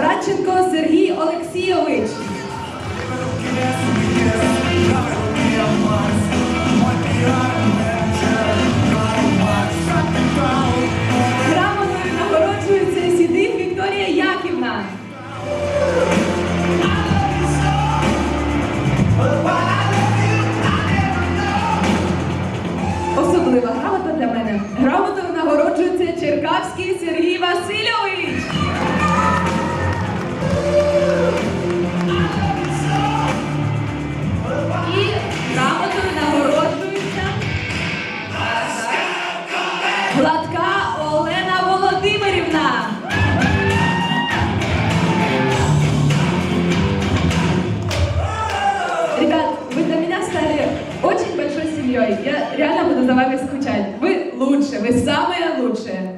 Лещенко Сергій Олексійович. Грамотою нагороджується Сідик Вікторія Яківна. Особлива Гладка Олена Володимирівна. Ребят, вы для меня стали очень большой семьей. Я реально буду за вами скучать. Вы лучше, вы самые лучшие.